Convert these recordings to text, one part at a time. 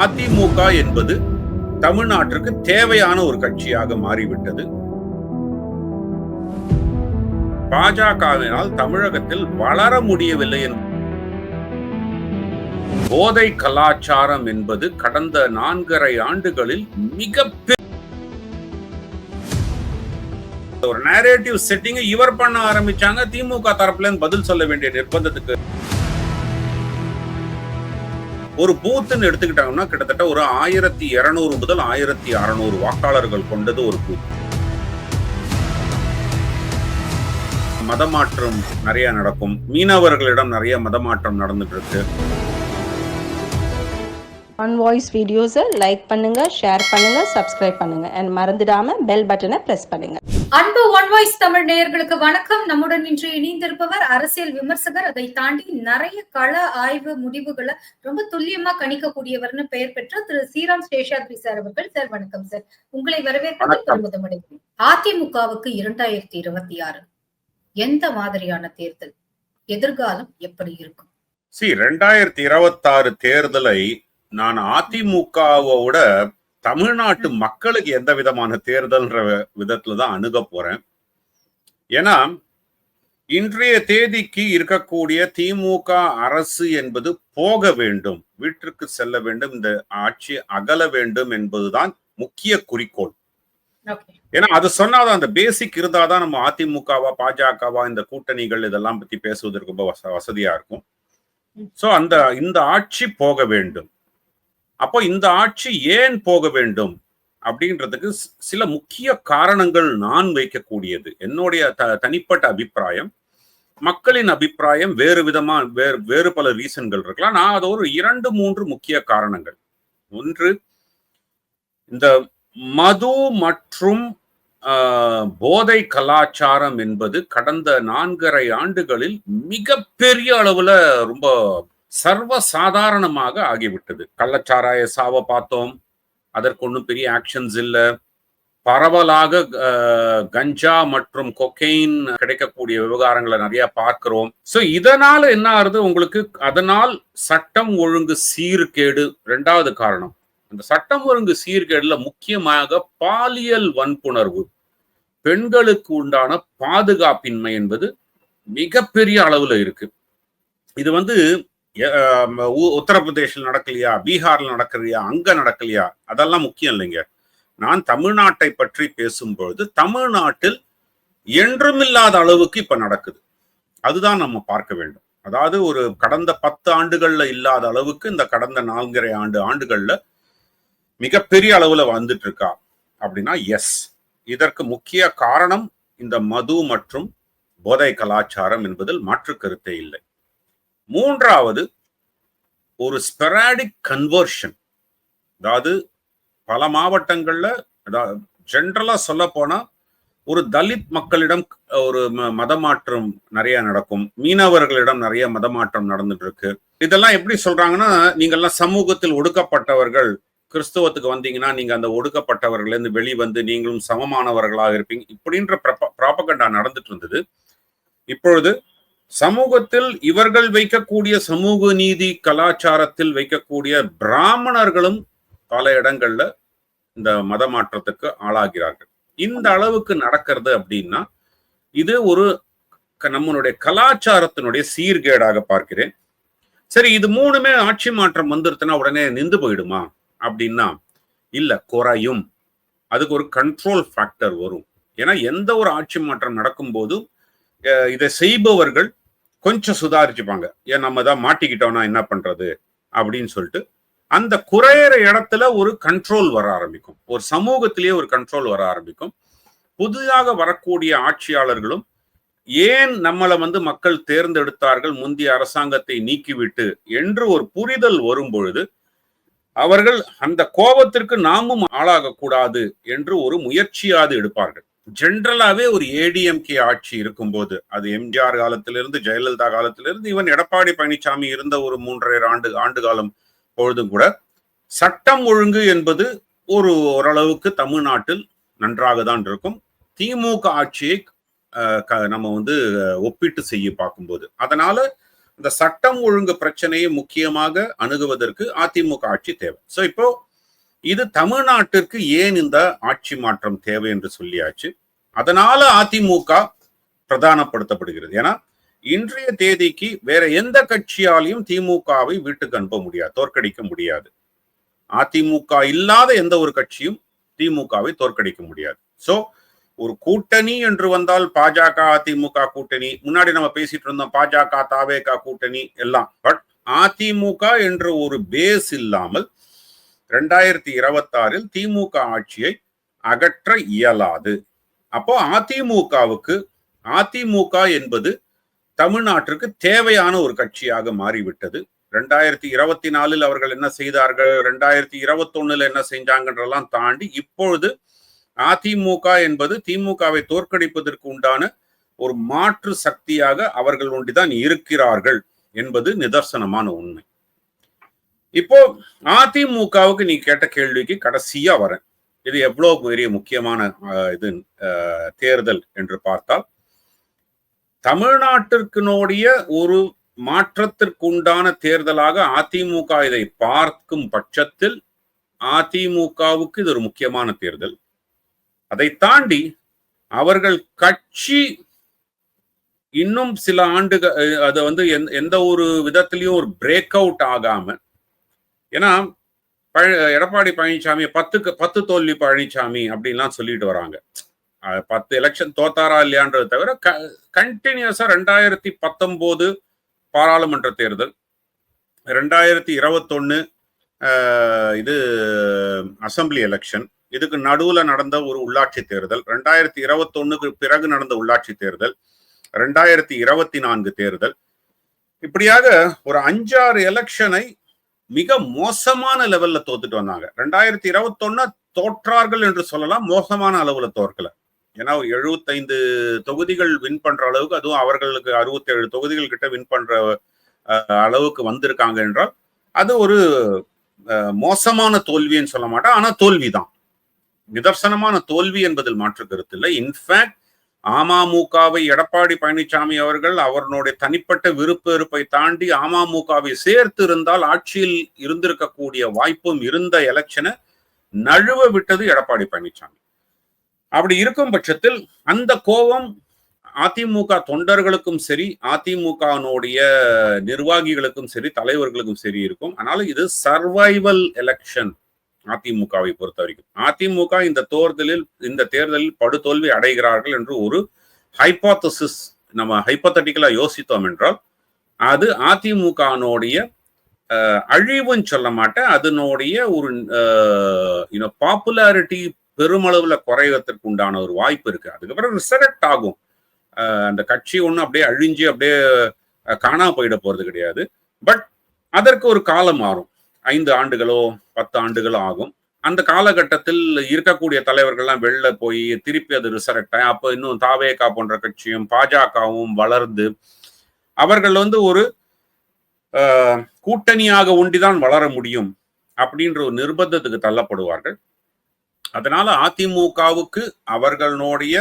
அதிமுக என்பது தமிழ்நாட்டிற்கு தேவையான ஒரு கட்சியாக மாறிவிட்டது. பாஜகவினால் தமிழகத்தில் வளர முடியவில்லை என்பது போதை கலாச்சாரம் என்பது கடந்த நான்கரை ஆண்டுகளில் மிக ஒரு நேரேட்டிவ் செட்டிங் இவர் பண்ண ஆரம்பிச்சாங்க. திமுக தரப்புல பதில் சொல்ல வேண்டிய நிர்பந்தத்துக்கு ஒரு பூத்துன்னு எடுத்துக்கிட்டாங்கன்னா கிட்டத்தட்ட ஒரு ஆயிரத்தி இருநூறு முதல் ஆயிரத்தி அறுநூறு வாக்காளர்கள் கொண்டது ஒரு பூத் மதமாற்றம் நிறைய நடக்கும். மீனவர்களிடம் நிறைய மதமாற்றம் நடந்துட்டு இருக்கு. ஆன் வாய்ஸ் வீடியோஸை லைக் பண்ணுங்க ஷேர் பண்ணுங்க சப்ஸ்கிரைப் பண்ணுங்க. அண்ட் மறந்துடாம பெல் பட்டனை பிரஸ் பண்ணுங்க. அன்பு ஒன் வாய்ஸ் தமிழ் நேயர்களுக்கு வணக்கம். நம்முடன் இன்று இணைந்திருப்பவர் அரசியல் விமர்சகர். அதை தாண்டி நிறைய கள ஆய்வு முடிவுகளை ரொம்ப துல்லியமா கணிக்கக்கூடியவர்னு பெயர் பெற்ற திரு ஸ்ரீராம் சேஷாத்ரி சார் அவர்கள். சார் வணக்கம் சார். உங்களை வரவேற்பது. பெருமிதம் அடைகிறேன் அதிமுகவுக்கு இரண்டாயிரத்தி இருபத்தி ஆறு. எந்த மாதிரியான தேர்தல்? எதிர்காலம் எப்படி இருக்கும்? சி ரெண்டாயிரத்தி இருபத்தாறு தேர்தலை நான் அதிமுகவோட தமிழ்நாட்டு மக்களுக்கு எந்த விதமான தேர்தல்ன்ற விதத்துல தான் அணுக போறேன். ஏன்னா இன்றைய தேதிக்கு இருக்கக்கூடிய திமுக அரசு என்பது போக வேண்டும் வீட்டிற்கு செல்ல வேண்டும் இந்த ஆட்சி அகல வேண்டும் என்பதுதான் முக்கிய குறிக்கோள். ஏன்னா அது சொன்னாதான் அந்த பேசிக் இருந்தாதான் நம்ம அதிமுகவா பாஜகவா இந்த கூட்டணிகள் இதெல்லாம் பத்தி பேசுவதற்கு ரொம்ப வச- வசதியா இருக்கும். சோ அந்த இந்த ஆட்சி போக வேண்டும். அப்போ இந்த ஆட்சி ஏன் போக வேண்டும் அப்படின்றதுக்கு சில முக்கிய காரணங்கள் நான் வைக்கக்கூடியது. என்னுடைய த- தனிப்பட்ட அபிப்பிராயம். மக்களின் அபிப்பிராயம் வேறு விதமா வேறு வேறு பல ரீசன்கள் இருக்கலாம். நான் அது ஒரு இரண்டு மூன்று முக்கிய காரணங்கள். ஒன்று இந்த மது மற்றும் போதை கலாச்சாரம் என்பது கடந்த நான்கரை ஆண்டுகளில் மிகப்பெரிய அளவுல ரொம்ப சர்வ சாதாரணமாக ஆகிவிட்டது. கள்ளச்சாராய சாவை பார்த்தோம். அதற்கு ஒன்றும் பெரிய ஆக்ஷன்ஸ் இல்லை. பரவலாக கஞ்சா மற்றும் கொக்கெயின் கிடைக்கக்கூடிய விவகாரங்களை நிறைய பார்க்கிறோம். ஸோ இதனால என்ன ஆகுது? உங்களுக்கு அதனால் சட்டம் ஒழுங்கு சீர்கேடு ரெண்டாவது காரணம். அந்த சட்டம் ஒழுங்கு சீர்கேடுல முக்கியமாக பாலியல் வன்புணர்வு. பெண்களுக்கு உண்டான பாதுகாப்பின்மை என்பது மிகப்பெரிய அளவுல இருக்கு. இது வந்து அஹ், உ- உத்தரப்பிரதேசில் நடக்கலையா? பீகார்ல நடக்கலையா? அங்க நடக்கலையா? அதெல்லாம் முக்கியம் இல்லைங்க. நான் தமிழ்நாட்டை பற்றி பேசும்பொழுது தமிழ்நாட்டில் என்றுமில்லாத அளவுக்கு இப்ப நடக்குது. அதுதான் நம்ம பார்க்க வேண்டும். அதாவது ஒரு கடந்த பத்து ஆண்டுகள்ல இல்லாத அளவுக்கு இந்த கடந்த நான்கரை ஆண்டு ஆண்டுகள்ல மிகப்பெரிய அளவுல வந்துட்டு இருக்கா அப்படின்னா எஸ் இதற்கு முக்கிய காரணம் இந்த மது மற்றும் போதை கலாச்சாரம் என்பதில் மாற்று கருத்தே இல்லை. மூன்றாவது ஒரு ஸ்பெராடிக் கன்வர்ஷன் அதாவது பல மாவட்டங்கள்ல ஜென்ரலா சொல்ல போனா ஒரு தலித் மக்களிடம் ஒரு ம- மதமாற்றம் நிறைய நடக்கும். மீனவர்களிடம் நிறைய மதமாற்றம் நடந்துட்டு இருக்கு இதெல்லாம் எப்படி சொல்றாங்கன்னா நீங்கெல்லாம் சமூகத்தில் ஒடுக்கப்பட்டவர்கள் கிறிஸ்துவத்துக்கு வந்தீங்கன்னா நீங்க அந்த ஒடுக்கப்பட்டவர்கள் இருந்து வெளிவந்து நீங்களும் சமமானவர்களாக இருப்பீங்க. இப்படின்ற ப்ராபகண்டா நடந்துட்டு இருந்தது. இப்பொழுது சமூகத்தில் இவர்கள் வைக்கக்கூடிய சமூக நீதி கலாச்சாரத்தில் வைக்கக்கூடிய பிராமணர்களும் பல இடங்கள்ல இந்த மத மாற்றத்துக்கு ஆளாகிறார்கள். இந்த அளவுக்கு நடக்கிறது அப்படின்னா இது ஒரு நம்மளுடைய கலாச்சாரத்தினுடைய சீர்கேடாக பார்க்கிறேன். சரி இது மூணுமே ஆட்சி மாற்றம் வந்துருச்சுன்னா உடனே நின்று போயிடுமா? அப்படின்னா இல்ல குறையும். அதுக்கு ஒரு கண்ட்ரோல் ஃபேக்டர் வரும். ஏன்னா எந்த ஒரு ஆட்சி மாற்றம் நடக்கும்போதும் போதும் இதை செய்பவர்கள் கொஞ்சம் சுதாரிச்சுப்பாங்க. ஏன் நம்ம தான் மாட்டிக்கிட்டோம்னா என்ன பண்றது? அப்படின்னு சொல்லிட்டு அந்த குறையிற இடத்துல ஒரு கண்ட்ரோல் வர ஆரம்பிக்கும். ஒரு சமூகத்திலேயே ஒரு கண்ட்ரோல் வர ஆரம்பிக்கும். புதிதாக வரக்கூடிய ஆட்சியாளர்களும் ஏன் நம்மளை வந்து மக்கள் தேர்ந்தெடுத்தார்கள் முந்தைய அரசாங்கத்தை நீக்கிவிட்டு என்று ஒரு புரிதல் வரும் பொழுது அவர்கள் அந்த கோபத்திற்கு நாமும் ஆளாகக்கூடாது என்று ஒரு முயற்சியாது எடுப்பார்கள். ஜென்ரலாவே ஒரு ஏடிஎம்கே ஆட்சி இருக்கும்போது அது எம்ஜிஆர் காலத்திலிருந்து ஜெயலலிதா காலத்திலிருந்து இவன் எடப்பாடி பழனிசாமி இருந்த ஒரு மூன்றரை ஆண்டு ஆண்டு காலம் பொழுதும் கூட சட்டம் ஒழுங்கு என்பது ஒரு ஓரளவுக்கு தமிழ்நாட்டில் நன்றாக தான் இருக்கும். திமுக ஆட்சியை நம்ம வந்து ஒப்பிட்டு செய்ய பார்க்கும்போது. அதனால இந்த சட்டம் ஒழுங்கு பிரச்சனையை முக்கியமாக அணுகுவதற்கு அதிமுக ஆட்சி தேவை. சோ இப்போ இது தமிழ்நாட்டிற்கு ஏன் இந்த ஆட்சி மாற்றம் தேவை என்று சொல்லியாச்சு? அதனால அதிமுக பிரதானப்படுத்தப்படுகிறது. ஏன்னா இன்றைய தேதிக்கு வேற எந்த கட்சியாலையும் திமுகவை வீட்டுக்கு அனுப்ப முடியாது தோற்கடிக்க முடியாது. அதிமுக இல்லாத எந்த ஒரு கட்சியும் திமுகவை தோற்கடிக்க முடியாது. சோ ஒரு கூட்டணி என்று வந்தால் பாஜக அதிமுக கூட்டணி முன்னாடி நம்ம பேசிட்டு இருந்தோம் பாஜக தாவேகா கூட்டணி எல்லாம். பட் அதிமுக என்ற ஒரு பேஸ் இல்லாமல் ரெண்டாயிரத்தி இருபத்தாறில் திமுக ஆட்சியை அகற்ற இயலாது. அப்போ அதிமுகவுக்கு அதிமுக என்பது தமிழ்நாட்டிற்கு தேவையான ஒரு கட்சியாக மாறிவிட்டது. ரெண்டாயிரத்தி இருபத்தி நாலில் அவர்கள் என்ன செய்தார்கள்? ரெண்டாயிரத்தி இருபத்தொன்னுல என்ன செஞ்சாங்கன்றெல்லாம் தாண்டி இப்பொழுது அதிமுக என்பது திமுகவை தோற்கடிப்பதற்கு உண்டான ஒரு மாற்று சக்தியாக அவர்கள் ஒன்றிதான் இருக்கிறார்கள் என்பது நிதர்சனமான உண்மை. இப்போ அதிமுகவுக்கு நீ கேட்ட கேள்விக்கு கடைசியா வரேன். இது எவ்வளவு பெரிய முக்கியமான இது அஹ், தேர்தல் என்று பார்த்தால் தமிழ்நாட்டிற்குனுடைய ஒரு மாற்றத்திற்குண்டான தேர்தலாக அதிமுக இதை பார்க்கும் பட்சத்தில் அதிமுகவுக்கு இது ஒரு முக்கியமான தேர்தல். அதை தாண்டி அவர்கள் கட்சி இன்னும் சில ஆண்டுகள் அது வந்து எந்த ஒரு விதத்திலையும் ஒரு பிரேக் அவுட் ஆகாம ஏன்னா பழ- எடப்பாடி பழனிசாமி பத்துக்கு பத்து தோல்வி பழனிசாமி அப்படின்லாம் சொல்லிட்டு வராங்க. பத்து எலெக்ஷன் தோத்தாரா இல்லையான்றதை தவிர க கண்டினியூஸா ரெண்டாயிரத்தி பத்தொன்பது பாராளுமன்ற தேர்தல் ரெண்டாயிரத்தி இருபத்தொன்னு இது அசம்பிளி எலெக்ஷன் இதுக்கு நடுவுல நடந்த ஒரு உள்ளாட்சி தேர்தல் ரெண்டாயிரத்தி இருபத்தொன்னுக்கு பிறகு நடந்த உள்ளாட்சி தேர்தல் ரெண்டாயிரத்தி இருபத்தி நான்கு தேர்தல். இப்படியாக ஒரு அஞ்சாறு எலெக்ஷனை மிக மோசமான லெவல்ல தோத்துட்டு வந்தாங்க. ரெண்டாயிரத்தி இருபத்தொன்னு தோற்றார்கள் என்று சொல்லலாம். மோசமான அளவுல தோற்கல. ஏன்னா எழுபத்தைந்து தொகுதிகள் வின் பண்ற அளவுக்கு அதுவும் அவர்களுக்கு அறுபத்தேழு தொகுதிகள் கிட்ட வின் பண்ற அளவுக்கு வந்திருக்காங்க என்றால் அது ஒரு மோசமான தோல்வின்னு சொல்ல மாட்டேன். ஆனா தோல்விதான். நிதர்சனமான தோல்வி என்பதில் மாற்று கருத்து இல்லை. இன்ஃபேக்ட் அமமுகவை எடப்பாடி பழனிசாமி அவர்கள் அவர்களுடைய தனிப்பட்ட விருப்ப வெறுப்பை தாண்டி அமமுகவை சேர்த்து இருந்தால் ஆட்சியில் இருந்திருக்கக்கூடிய வாய்ப்பும் இருந்த எலெக்ஷனை நழுவ விட்டது எடப்பாடி பழனிசாமி. அப்படி இருக்கும் பட்சத்தில் அந்த கோபம் அதிமுக தொண்டர்களுக்கும் சரி அதிமுகனுடைய நிர்வாகிகளுக்கும் சரி தலைவர்களுக்கும் சரி இருக்கும். அதனால இது சர்வைவல் எலெக்ஷன் அதிமுகவை பொறுத்த வரைக்கும். அதிமுக இந்த தேர்தலில் இந்த தேர்தலில் படுதோல்வி அடைகிறார்கள் என்று ஒரு ஹைப்போத்தசிஸ் நம்ம ஹைப்போத்தட்டிக்கலா யோசித்தோம் என்றால் அது அதிமுகனுடைய அழிவுன்னு சொல்ல மாட்டேன். அதனுடைய ஒரு பாப்புலாரிட்டி பெருமளவுல குறைவதற்கு உண்டான ஒரு வாய்ப்பு இருக்கு. அதுக்கப்புறம் ரிசரக்ட் ஆகும். அந்த கட்சி ஒன்றும் அப்படியே அழிஞ்சு அப்படியே காணாம காணா போயிட போறது கிடையாது. பட் அதற்கு ஒரு காலம் மாறும். ஐந்து ஆண்டுகளோ பத்து ஆண்டுகளோ ஆகும். அந்த காலகட்டத்தில் இருக்கக்கூடிய தலைவர்கள்லாம் வெளில போய் திருப்பி அது ரிசரக்ட் ஆகி அப்போ இன்னும் தாவேகா போன்ற கட்சியும் பாஜகவும் வளர்ந்து அவர்கள் வந்து ஒரு கூட்டணியாக ஒண்டிதான் வளர முடியும் அப்படின்ற ஒரு நிர்பந்தத்துக்கு தள்ளப்படுவார்கள். அதனால அதிமுகவுக்கு அவர்களுடைய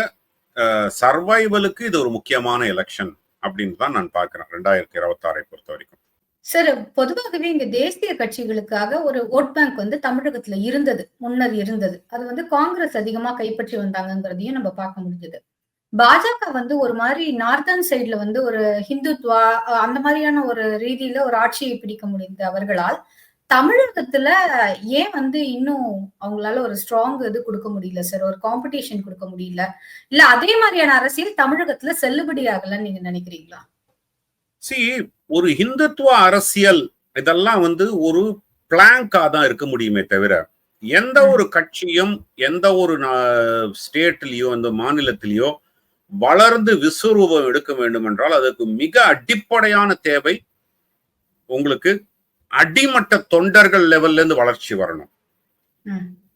சர்வைவலுக்கு இது ஒரு முக்கியமான எலெக்ஷன் அப்படின்னு தான் நான் பார்க்கிறேன். ரெண்டாயிரத்தி இருபத்தாறை பொறுத்த வரைக்கும். சார் பொதுவாகவே இங்க தேசிய கட்சிகளுக்காக ஒரு ஓட் பேங்க் வந்து தமிழகத்துல இருந்தது முன்னர் இருந்தது. அது வந்து காங்கிரஸ் அதிகமா கைப்பற்றி வந்தாங்கிறதையும் நம்ம பார்க்க முடிஞ்சது. பாஜக வந்து ஒரு மாதிரி நார்த்தன் சைடுல வந்து ஒரு ஹிந்துத்வா அந்த மாதிரியான ஒரு ரீதியில ஒரு ஆட்சியை பிடிக்க முடிந்தது அவர்களால் தமிழகத்துல ஏன் வந்து இன்னும் அவங்களால ஒரு ஸ்ட்ராங் இது கொடுக்க முடியல சார் ஒரு காம்படிஷன் கொடுக்க முடியல? இல்ல அதே மாதிரியான அரசியல் தமிழகத்துல செல்லுபடி ஆகலன்னு நீங்க நினைக்கிறீங்களா? சி ஒரு ஹிந்துத்துவ அரசியல் இதெல்லாம் வந்து ஒரு பிளாங்கா தான் இருக்க முடியுமே தவிர எந்த ஒரு கட்சியும் எந்த ஒரு ஸ்டேட்லயோ அந்த மாநிலத்திலேயோ வளர்ந்து விஸ்வரூபம் எடுக்க வேண்டும் என்றால் அதுக்கு மிக அடிப்படையான தேவை உங்களுக்கு அடிமட்ட தொண்டர்கள் லெவல்ல இருந்து வளர்ச்சி வரணும்.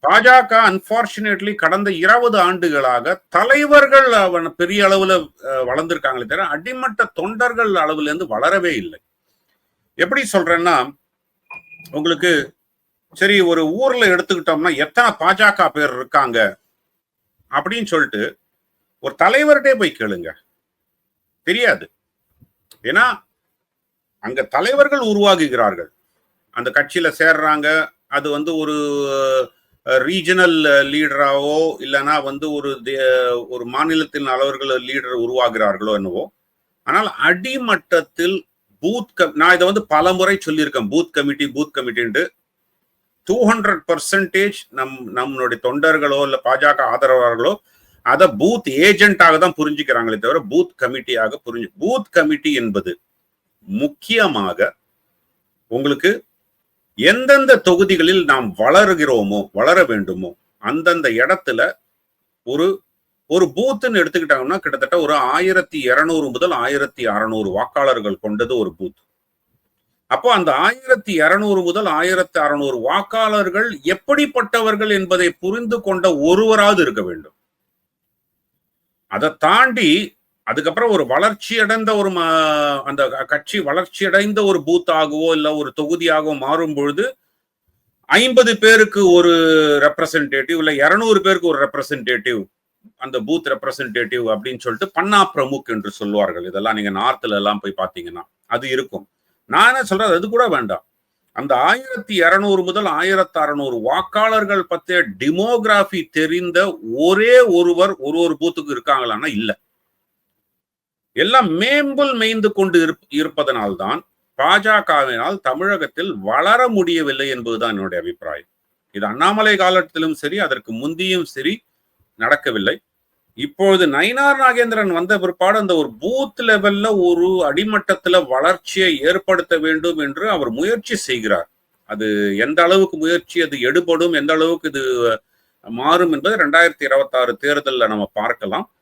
பாஜக அன்பார்ச்சுனேட்லி கடந்த இருபது ஆண்டுகளாக தலைவர்கள் அவன் பெரிய அளவுல வளர்ந்துருக்காங்களே தவிர அடிமட்ட தொண்டர்கள் அளவுல இருந்து வளரவே இல்லை. எப்படி சொல்றேன்னா உங்களுக்கு சரி ஒரு ஊர்ல எடுத்துக்கிட்டோம்னா எத்தனை பாஜக பேர் இருக்காங்க அப்படின்னு சொல்லிட்டு ஒரு தலைவர்கிட்டே போய் கேளுங்க. தெரியாது. ஏன்னா அங்க தலைவர்கள் உருவாகுகிறார்கள். அந்த கட்சியில சேர்றாங்க. அது வந்து ஒரு ரீஜனல் லீடராகவோ uh, இல்லைன்னா வந்து ஒரு தே- ஒரு மாநிலத்தின் அளவர்கள் லீடர் உருவாகிறார்களோ என்னவோ. ஆனால் அடிமட்டத்தில் பூத் கம் நான் இதை வந்து பல முறை சொல்லியிருக்கேன். பூத் கமிட்டி பூத் கமிட்டின்ட்டு டூ ஹண்ட்ரட் பர்சன்டேஜ் நம் நம்மளுடைய தொண்டர்களோ இல்லை பாஜக ஆதரவாளர்களோ அதை பூத் ஏஜென்ட்டாக தான் புரிஞ்சுக்கிறாங்களே தவிர பூத் கமிட்டியாக புரிஞ்சு பூத் கமிட்டி என்பது முக்கியமாக உங்களுக்கு எந்தெந்த தொகுதிகளில் நாம் வளர்கிறோமோ வளர வேண்டுமோ அந்தந்த இடத்துல ஒரு ஒரு பூத்துன்னு எடுத்துக்கிட்டாங்கன்னா கிட்டத்தட்ட ஒரு ஆயிரத்தி இருநூறு முதல் ஆயிரத்தி அறநூறு வாக்காளர்கள் கொண்டது ஒரு பூத். அப்போ அந்த ஆயிரத்தி இருநூறு முதல் ஆயிரத்தி அறநூறு வாக்காளர்கள் எப்படிப்பட்டவர்கள் என்பதை புரிந்து கொண்ட ஒருவராவது இருக்க வேண்டும். அதை தாண்டி அதுக்கப்புறம் ஒரு வளர்ச்சி அடைந்த ஒரு அந்த கட்சி வளர்ச்சி அடைந்த ஒரு பூத்தாகவோ இல்ல ஒரு தொகுதியாகவோ மாறும் பொழுது ஐம்பது பேருக்கு ஒரு ரெப்ரசன்டேட்டிவ் இல்ல இருநூறு பேருக்கு ஒரு ரெப்ரசன்டேட்டிவ் அந்த பூத் ரெப்ரசன்டேட்டிவ் அப்படின்னு சொல்லிட்டு பன்னா பிரமுக் என்று சொல்லுவார்கள். இதெல்லாம் நீங்க நார்த்ல எல்லாம் போய் பாத்தீங்கன்னா அது இருக்கும். நான் என்ன சொல்றது? அது கூட வேண்டாம். அந்த ஆயிரத்தி இருநூறு முதல் ஆயிரத்தி அறநூறு வாக்காளர்கள் பத்திய டிமோகிராஃபி தெரிந்த ஒரே ஒருவர் ஒரு ஒரு பூத்துக்கு இருக்காங்களான்னா இல்லை. எல்லாம் மேம்புல் மேய்ந்து கொண்டு இருப்- இருப்பதனால்தான் பாஜகவினால் தமிழகத்தில் வளர முடியவில்லை என்பதுதான் என்னுடைய அபிப்பிராயம். இது அண்ணாமலை காலத்திலும் சரி அதற்கு முந்தியும் சரி நடக்கவில்லை. இப்பொழுது நயினார் நாகேந்திரன் வந்த பிற்பாடு அந்த ஒரு பூத் லெவல்ல ஒரு அடிமட்டத்துல வளர்ச்சியை ஏற்படுத்த வேண்டும் என்று அவர் முயற்சி செய்கிறார். அது எந்த அளவுக்கு முயற்சி அது எடுபடும் எந்த அளவுக்கு இது மாறும் என்பது ரெண்டாயிரத்தி இருபத்தி ஆறு தேர்தலில் நம்ம பார்க்கலாம்.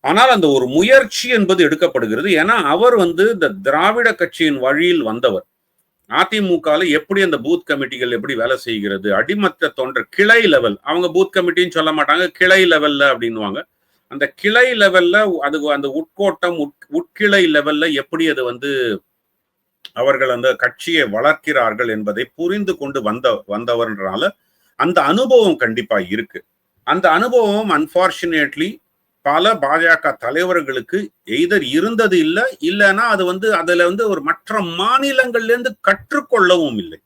ஆனால் அந்த ஒரு முயற்சி என்பது எடுக்கப்படுகிறது. ஏன்னா அவர் வந்து இந்த திராவிட கட்சியின் வழியில் வந்தவர். அதிமுகல எப்படி அந்த பூத் கமிட்டிகள் எப்படி வேலை செய்கிறது? அடிமத்த தொண்டர் கிளை லெவல் அவங்க பூத் கமிட்டின்னு சொல்ல மாட்டாங்க கிளை லெவல்ல அப்படின்னுவாங்க. அந்த கிளை லெவல்ல அது அந்த உட்கோட்டம் உட்- உட்கிளை லெவல்ல எப்படி அது வந்து அவர்கள் அந்த கட்சியை வளர்க்கிறார்கள் என்பதை புரிந்து கொண்டு வந்த வந்தவர்னால அந்த அனுபவம் கண்டிப்பா இருக்கு. அந்த அனுபவம் அன்பார்ச்சுனேட்லி பல பாஜக தலைவர்களுக்கு எய்தர் இருந்தது இல்லை இல்லைன்னா அது வந்து அதுல வந்து ஒரு மற்ற மாநிலங்கள்ல இருந்து கற்றுக்கொள்ளவும் இல்லை.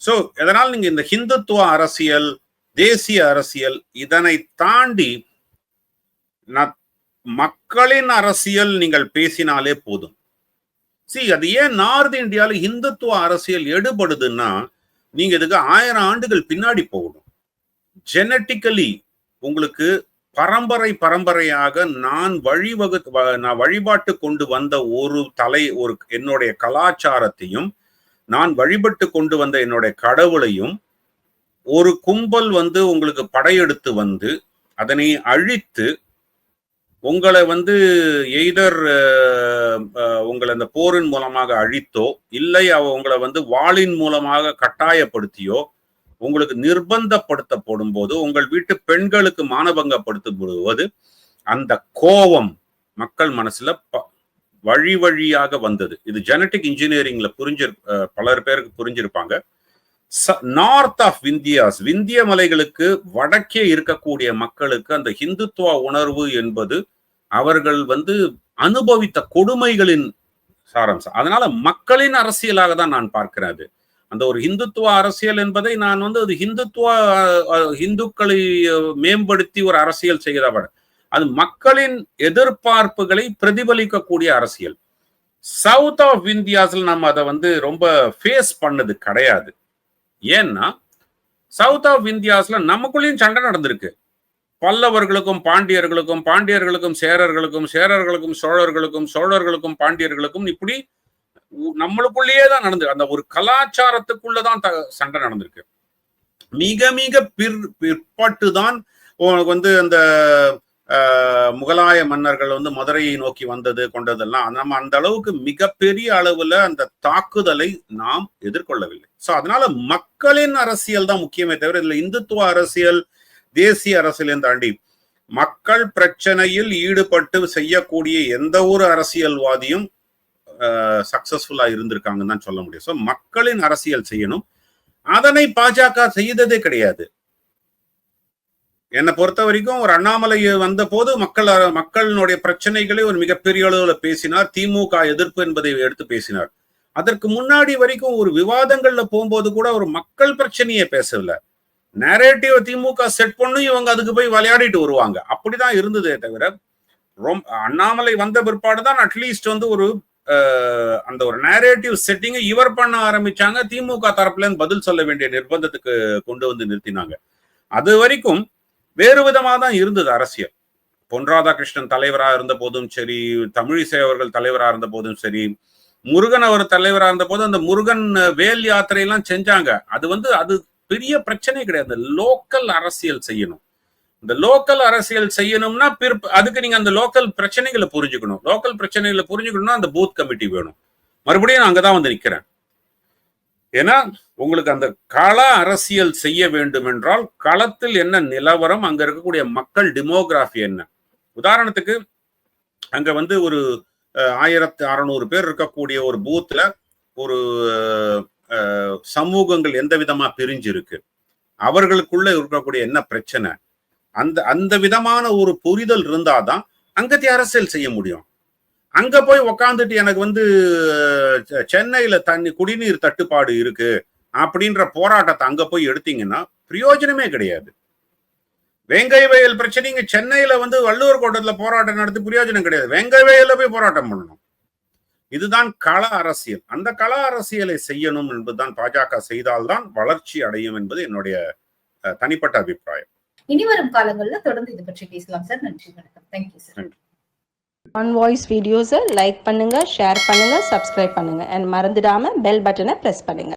சோ எதனால் நீங்க இந்த ஹிந்துத்துவ அரசியல் தேசிய அரசியல் இதனை தாண்டி மக்களின் அரசியல் நீங்கள் பேசினாலே போதும். சி அது ஏன் நார்த் இந்தியால இந்துத்துவ அரசியல் எடுபடுதுன்னா நீங்க இதுக்கு ஆயிரம் ஆண்டுகள் பின்னாடி போகணும். ஜெனட்டிக்கலி உங்களுக்கு பரம்பரை பரம்பரையாக நான் வழிவகு வ- நான் வழிபாட்டு கொண்டு வந்த ஒரு தலை ஒரு என்னுடைய கலாச்சாரத்தையும் நான் வழிபட்டு கொண்டு வந்த என்னுடைய கடவுளையும் ஒரு கும்பல் வந்து உங்களுக்கு படையெடுத்து வந்து அதனை அழித்து உங்களை வந்து எய்தர் உங்களை அந்த போரின் மூலமாக அழித்தோ இல்லை அவ உங்களை வந்து வாளின் மூலமாக கட்டாயப்படுத்தியோ உங்களுக்கு நிர்பந்தப்படுத்தப்படும் போது உங்கள் வீட்டு பெண்களுக்கு மானபங்கப்படுத்தப்படுவது அந்த கோபம் மக்கள் மனசுல ப- வழி வழியாக வந்தது. இது ஜெனட்டிக் இன்ஜினியரிங்ல புரிஞ்சு பலர் பேருக்கு புரிஞ்சிருப்பாங்க. நார்த் ஆஃப் விந்தியாஸ் விந்திய மலைகளுக்கு வடக்கே இருக்கக்கூடிய மக்களுக்கு அந்த ஹிந்துத்துவ உணர்வு என்பது அவர்கள் வந்து அனுபவித்த கொடுமைகளின் சாராம்சம் அதனால மக்களின் அரசியலாக தான் நான் பார்க்கிறேன் அது. அந்த ஒரு ஹிந்துத்துவ அரசியல் என்பதை நான் வந்து அது ஹிந்துத்துவ இந்துக்களை மேம்படுத்தி ஒரு அரசியல் செய்கிறவ அது மக்களின் எதிர்பார்ப்புகளை பிரதிபலிக்கக்கூடிய அரசியல். சவுத் ஆஃப் இந்தியாஸ்ல நம்ம அதை வந்து ரொம்ப ஃபேஸ் பண்ணது கிடையாது. ஏன்னா சவுத் ஆஃப் இந்தியாஸ்ல நமக்குள்ளேயும் சண்டை நடந்திருக்கு. பல்லவர்களுக்கும் பாண்டியர்களுக்கும் பாண்டியர்களுக்கும் சேரர்களுக்கும் சேரர்களுக்கும் சோழர்களுக்கும் சோழர்களுக்கும் பாண்டியர்களுக்கும் இப்படி நம்மளுக்குள்ளேயே தான் நடந்து அந்த ஒரு கலாச்சாரத்துக்குள்ளதான் த- சண்டை நடந்திருக்கு. மிக மிக பிற் பிற்பட்டு தான் உனக்கு வந்து அந்த ஆஹ், முகலாய மன்னர்கள் வந்து மதுரையை நோக்கி வந்தது கொண்டதெல்லாம். நம்ம அந்த அளவுக்கு மிகப்பெரிய அளவுல அந்த தாக்குதலை நாம் எதிர்கொள்ளவில்லை. சோ அதனால மக்களின் அரசியல் தான் முக்கியமே தவிர இதுல இந்துத்துவ அரசியல் தேசிய அரசியலையும் தாண்டி மக்கள் பிரச்சனையில் ஈடுபட்டு செய்யக்கூடிய எந்த ஒரு அரசியல்வாதியும் சக்சஸ்ஃபுல்லா இருந்திருக்காங்கன்னு தான் சொல்ல முடியும். ஸோ மக்களின் அரசியல் செய்யணும். அதனை பாஜக செய்ததே கிடையாது. என்னை பொறுத்த வரைக்கும் ஒரு அண்ணாமலை வந்த போது மக்கள் மக்களினுடைய பிரச்சனைகளை ஒரு மிகப்பெரிய அளவில் பேசினார். திமுக எதிர்ப்பு என்பதை எடுத்து பேசினார். அதற்கு முன்னாடி வரைக்கும் ஒரு விவாதங்கள்ல போகும்போது கூட ஒரு மக்கள் பிரச்சனையை பேசவில்லை. நேரேட்டிவ் திமுக செட் பண்ணும் இவங்க அதுக்கு போய் விளையாடிட்டு வருவாங்க. அப்படிதான் இருந்ததே தவிர ரொம்ப அண்ணாமலை வந்த பிற்பாடு தான் அட்லீஸ்ட் வந்து ஒரு அந்த ஒரு நேரேட்டிவ் செட்டிங்கை இவர் பண்ண ஆரம்பிச்சாங்க. திமுக தரப்புல பதில் சொல்ல வேண்டிய நிர்பந்தத்துக்கு கொண்டு வந்து நிறுத்தினாங்க. அது வரைக்கும் வேறு விதமா தான் இருந்தது அரசியல். பொன் ராதாகிருஷ்ணன் தலைவரா இருந்த போதும் சரி தமிழிசை அவர்கள் தலைவரா இருந்த போதும் சரி முருகன் அவர் தலைவரா இருந்த போது அந்த முருகன் வேல் யாத்திரையெல்லாம் செஞ்சாங்க. அது வந்து அது பெரிய பிரச்சனை கிடையாது. லோக்கல் அரசியல் செய்யணும். இந்த லோக்கல் அரசியல் செய்யணும்னா பிற்ப அதுக்கு நீங்க அந்த லோக்கல் பிரச்சனைகளை புரிஞ்சுக்கணும். லோக்கல் பிரச்சனைகளை புரிஞ்சுக்கணும்னா அந்த பூத் கமிட்டி வேணும். மறுபடியும் நான் அங்கதான் வந்து நிக்கிறேன். ஏன்னா உங்களுக்கு அந்த கள அரசியல் செய்ய வேண்டும் என்றால் களத்தில் என்ன நிலவரம் அங்க இருக்கக்கூடிய மக்கள் டிமோகிராஃபி என்ன? உதாரணத்துக்கு அங்க வந்து ஒரு ஆயிரத்தி ஆயிரத்து அறநூறு பேர் இருக்கக்கூடிய ஒரு பூத்துல ஒரு சமூகங்கள் எந்த விதமா பிரிஞ்சு இருக்கு அவர்களுக்குள்ள இருக்கக்கூடிய என்ன பிரச்சனை? அந்த அந்த விதமான ஒரு புரிதல் இருந்தாதான் அங்கத்தைய அரசியல் செய்ய முடியும். அங்க போய் உக்காந்துட்டு எனக்கு வந்து சென்னையில தண்ணி குடிநீர் தட்டுப்பாடு இருக்கு அப்படின்ற போராட்டத்தை அங்க போய் எடுத்தீங்கன்னா பிரயோஜனமே கிடையாது. வேங்கை வயல் பிரச்சனைங்க சென்னையில வந்து வள்ளுவர் கோட்டத்துல போராட்டம் நடத்தி பிரயோஜனம் கிடையாது. வேங்கை வயல்ல போய் போராட்டம் பண்ணணும். இதுதான் கள அரசியல். அந்த கள அரசியலை செய்யணும் என்பதுதான் பாஜக செய்தால்தான் வளர்ச்சி அடையும் என்பது என்னுடைய தனிப்பட்ட அபிப்பிராயம். இனி வரும் காலங்கள்ல தொடர்ந்து இது பற்றி பேசலாம் சார். நன்றி வணக்கம். Thank you sir On Voice வீடியோஸை லைக் பண்ணுங்க ஷேர் பண்ணுங்க சப்ஸ்கிரைப் பண்ணுங்க. அண்ட் மறந்துடாம பெல் பட்டனை ப்ரெஸ் பண்ணுங்க.